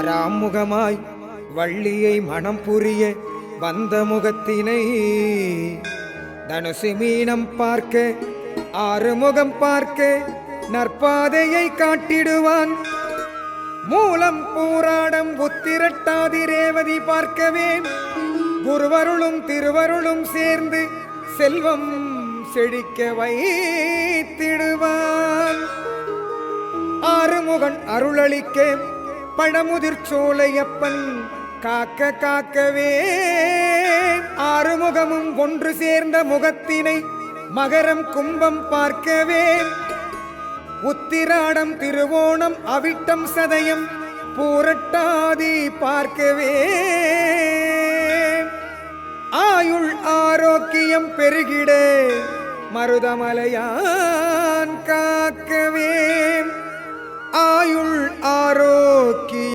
ஆறாம் முகமாய் வள்ளியை மனம் புரிய வந்த முகத்தினை தனுசு மீனம் பார்க்க ஆறுமுகம் பார்க்க நற்பாதையை காட்டிடுவான். மூலம் போராடம் புத்திரட்டாதி ரேவதி பார்க்கவே குருவருளும் திருவருளும் சேர்ந்து செல்வம் செழிக்க வைத்திடுவான். ஆறுமுகன் அருளளிக்க பழமுதிர் சோலையப்பன் காக்க காக்கவே. ஆறுமுகமும் ஒன்று சேர்ந்த முகத்தினை மகரம் கும்பம் பார்க்கவே. உத்திராடம் திருவோணம் அவிட்டம் சதயம் பூரட்டாதி பார்க்கவே. ஆயுள் ஆரோக்கியம் பெருகிட மருதமலையா.